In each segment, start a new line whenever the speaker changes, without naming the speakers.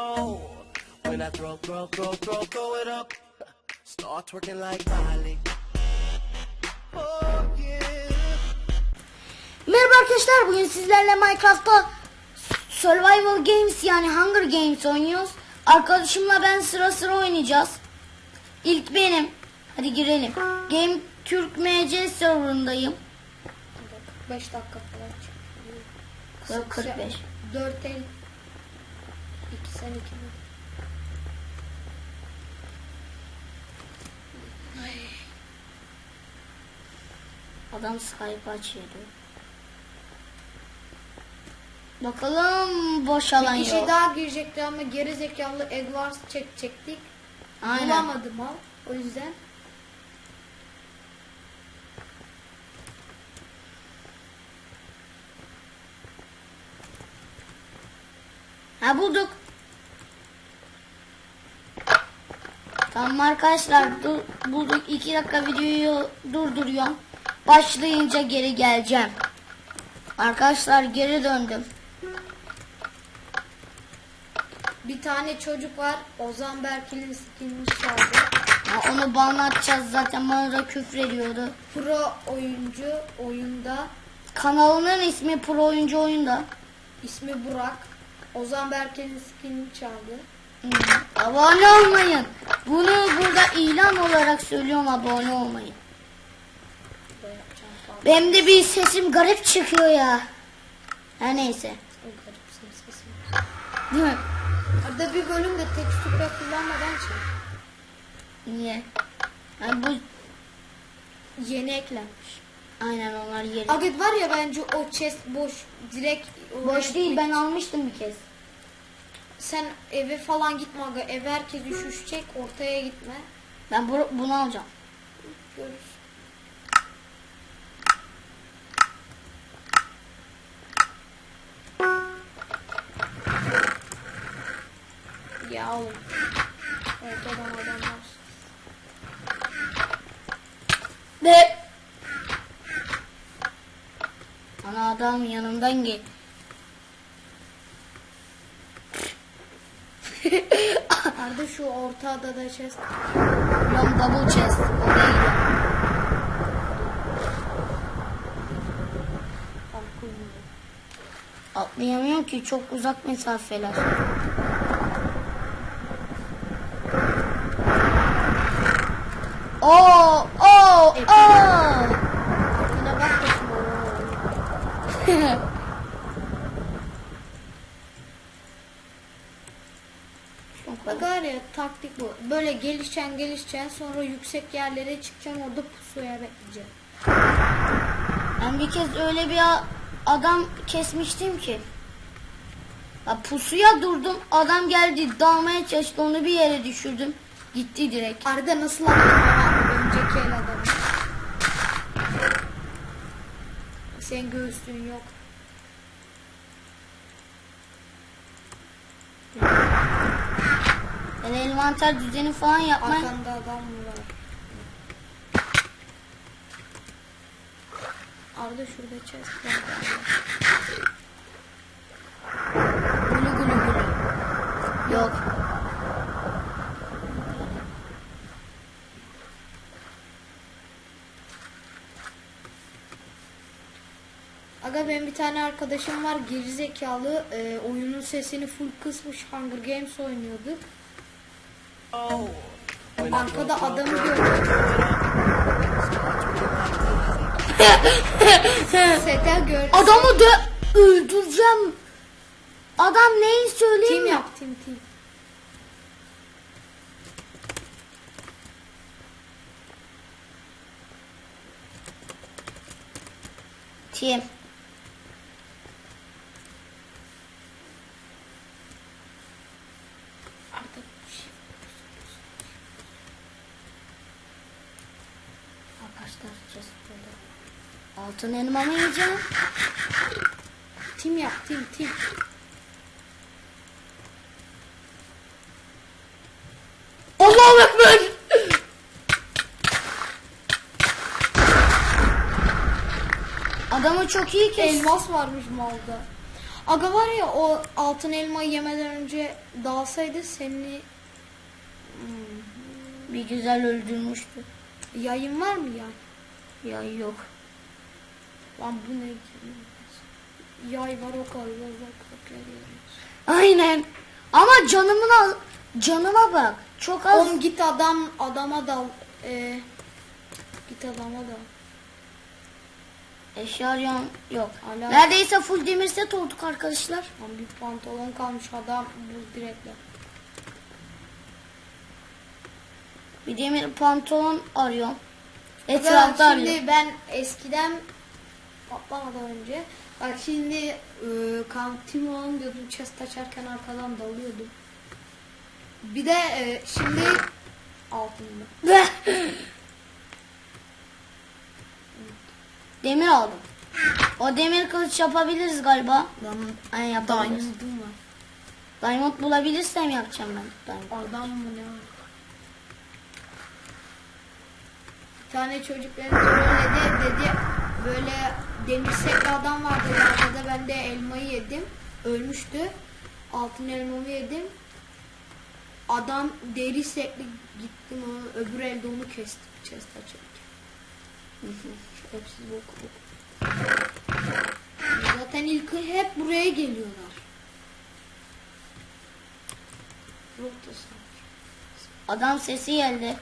Oh, when I throw, throw, throw, throw, throw it up, start twerking like Miley. Oh yeah.
Merhaba arkadaşlar bugün sizlerle Minecraft'ta Survival Games yani Hunger Games oynuyoruz. Arkadaşımla ben sıra sıra oynayacağız. İlk benim. Hadi girelim. Game Türk MC serverındayım.
5 dakika falan çıkıyor.
45.
4 el 2 sen 2
Adam Skype açıyordu. Bakalım boş alan
Bir kişi
yok.
daha girecekti ama geri zekalı Edwards çekecektik.
Aynen.
Bulamadım al. O yüzden
Ha bulduk. Tamam arkadaşlar dur, bulduk. iki dakika videoyu durduruyorum. Başlayınca geri geleceğim. Arkadaşlar geri döndüm.
bir tane çocuk var. Ozan Berkin'in skinini çaldı.
Onu banlatacağız zaten bana da küfür ediyordu.
Pro oyuncu oyunda.
Kanalının ismi Pro Oyuncu Oyunda.
ismi Burak. Ozan Berkin'in skinini çaldı.
Abone olmayın. Bunu burada ilan olarak söylüyorum abone olmayın. Benim de bir sesim garip çıkıyor ya. Her neyse. Değil mi?
Arada bir bölümde tekstür kullanmadan çek.
Niye? Yani bu
Yeni eklenmiş.
aynen onlar yeri.
Adet var ya bence o chest boş. Direkt
Boş değil ben almıştım bir kez.
Sen eve falan gitme aga. Ev herkes üşüşecek. Ortaya gitme.
Ben bu, bunu alacağım.
Görürüz. Ya oğlum. Ortadan adamlar.
Ve Ana adam yanımdan gel.
Arda şu orta adada chest.
Lan double chest.
Parkur mu?
Atlayamıyorum ki çok uzak mesafeler. Oo, oo, oo.
Arkana bak da şu oraya. Aga ya taktik bu. Böyle gelişeceksin gelişeceksin sonra yüksek yerlere çıkacaksın orada pusuya bekleyeceksin.
Ben bir kez öyle bir adam kesmiştim ki. Ya pusuya durdum. Adam geldi dalmaya çalıştı. Onu bir yere düşürdüm. Gitti direkt.
Arda nasıl attın önceki el adamı. Senin göğsün yok.
Yani envanter düzeni falan yapmaya...
Arkanda adam mı var? Arda şurada chest var.
Gülü gülü gülü. Yok.
Aga benim bir tane arkadaşım var gerizekalı e, oyunun sesini full kısmış Hunger Games oynuyorduk. Arkada adamı gördüm. Sete.
Adamı da öldüreceğim. Adam neyi söyleyeyim
Team
mi?
yap team team.
Team.
Arda bir şey-
Chest burada. Altın elma mı yiyeceğim?
Team yap team team.
Allahu Ekber. Adamı çok iyi kes.
Elmas varmış malda. Aga var ya o altın elmayı yemeden önce dalsaydı seni
Bir güzel öldürmüştü.
yayın var mı ya?
Ya yok.
Lan bu ne? Yay var o kadar.
Aynen. Ama canımın al canıma bak. Çok az.
Oğlum git adam adama dal. Ee, git adama dal.
Eşya arıyorum. Yok.
Hala-
Neredeyse full demir set olduk arkadaşlar.
Lan bir pantolon kalmış adam bu direkle.
Bir demir pantolon arıyorum.
Etrafta
Etrafta
şimdi ben eskiden patlamadan önce bak şimdi e, kantim olan diyordum chest açarken arkadan dalıyordum. Bir de e, şimdi altında.
demir aldım. O demir kılıç yapabiliriz galiba.
Diamond,
Aynen yapabiliriz.
diamond'ım var.
Diamond bulabilirsem yapacağım ben. Diamond.
Adam mı ne var? Bir tane çocuk beni trolledi dedi böyle demir setli adam vardı arkada ben de elmayı yedim. Ölmüştü. Altın elmamı yedim. Adam deri setli gittim onu öbür elde onu kestim chest açarken. Şerefsiz bok bok. Zaten ilk hep buraya geliyorlar.
Adam sesi geldi.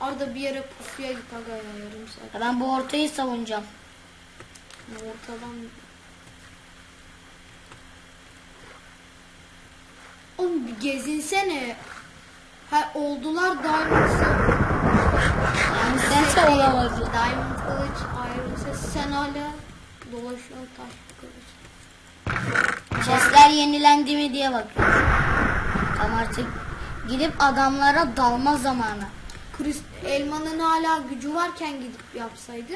Arada bir yere pusuya git aga ya yarım saat.
Ya Ben bu ortayı savunacağım.
Ortadan... Oğlum bir gezinsene. Ha, oldular Diamond
Yani sen de olamazsın.
Diamond kılıç ayrılsa sen hala dolaşıyorsun taş kılıç.
Chestler yenilendi mi diye bakıyorum. Tam artık gidip adamlara dalma zamanı.
Elmanın hala gücü varken gidip yapsaydı.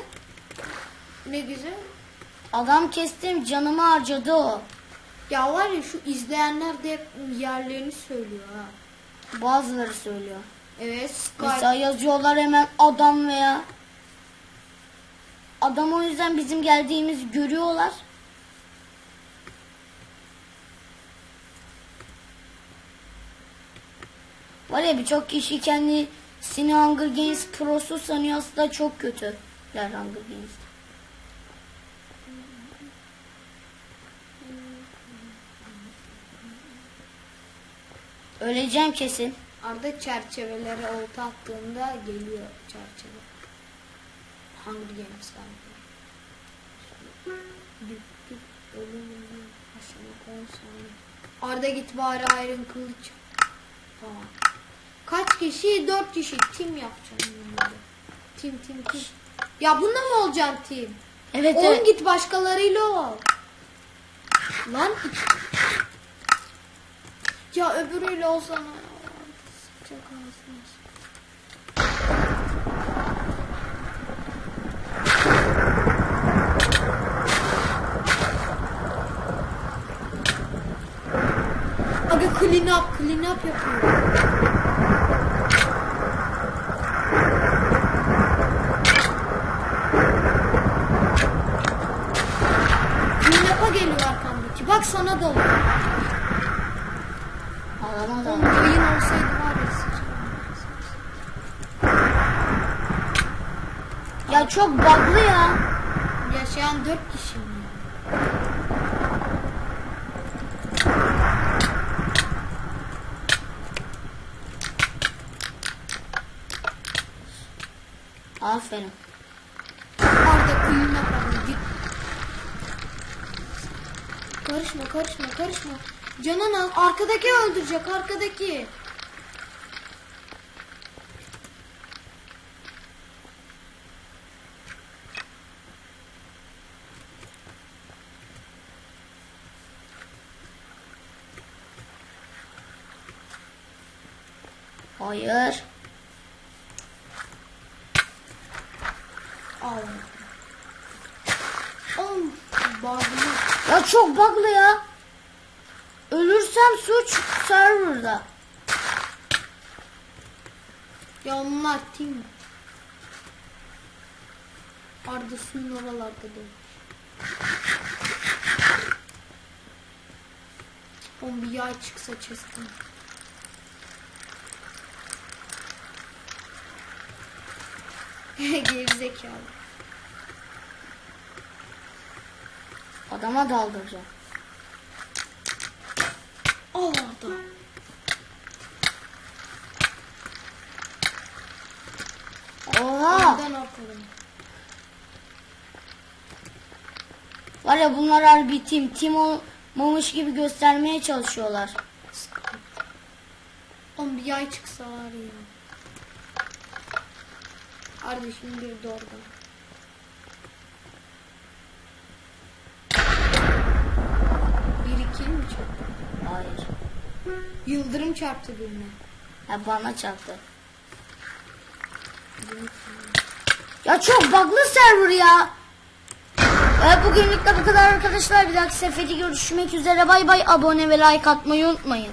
Ne güzel.
Adam kestim canımı harcadı o.
Ya var ya şu izleyenler de hep yerlerini söylüyor ha.
Bazıları söylüyor.
Evet Skype.
Mesela yazıyorlar hemen adam veya adam o yüzden bizim geldiğimizi görüyorlar. Var ya birçok kişi kendisini Hunger Games prosu sanıyor aslında çok kötüler Hunger Games. Öleceğim kesin.
Arada çerçevelere olta attığında geliyor çerçeve. Hunger Games galiba. Düp düp ölüm ölüm. Aşağı 10 saniye. Arda git bari Iron kılıç. Tamam. Kaç kişi? 4 kişi. Tim yapacaksın bunları. Tim tim tim. Ya bununla mı olacaksın tim?
Evet,
Oğlum
evet.
git başkalarıyla ol. Lan ya öbürüyle olsana. Çok ağzınız. Aga clean up, clean up yapıyor. Clean up'a geliyor arkamdaki. Bak sana da oluyor.
Alana da.
Oğlum yayın olsaydı var ya sıçarım.
Ya çok bug'lı ya.
Yaşayan dört kişi mi?
Aferin.
Arda kuyuna kalın git. Karışma karışma karışma. Canan al arkadaki öldürecek arkadaki.
Hayır.
Al. Oğlum bağlı.
Ya çok bug'lı ya. Ölürsem suç serverda.
Ya onlar team. Arda suyun oralarda bir yay çıksa chest'ten. Gerizekalı.
Adama daldıracağım.
Oh adam.
Oha!
Ondan atalım.
Var ya bunlar harbi tim. Tim olmamış gibi göstermeye çalışıyorlar.
On bir yay çıksa var ya. Kardeşim bir oradan. Bir iki mi çarptı?
Hayır.
Yıldırım çarptı birine.
Ha, bana çarptı. Ya çok bug'lı server ya. E, bugünlük de bu kadar arkadaşlar. Bir dahaki sefere görüşmek üzere. Bay bay. Abone ve like atmayı unutmayın.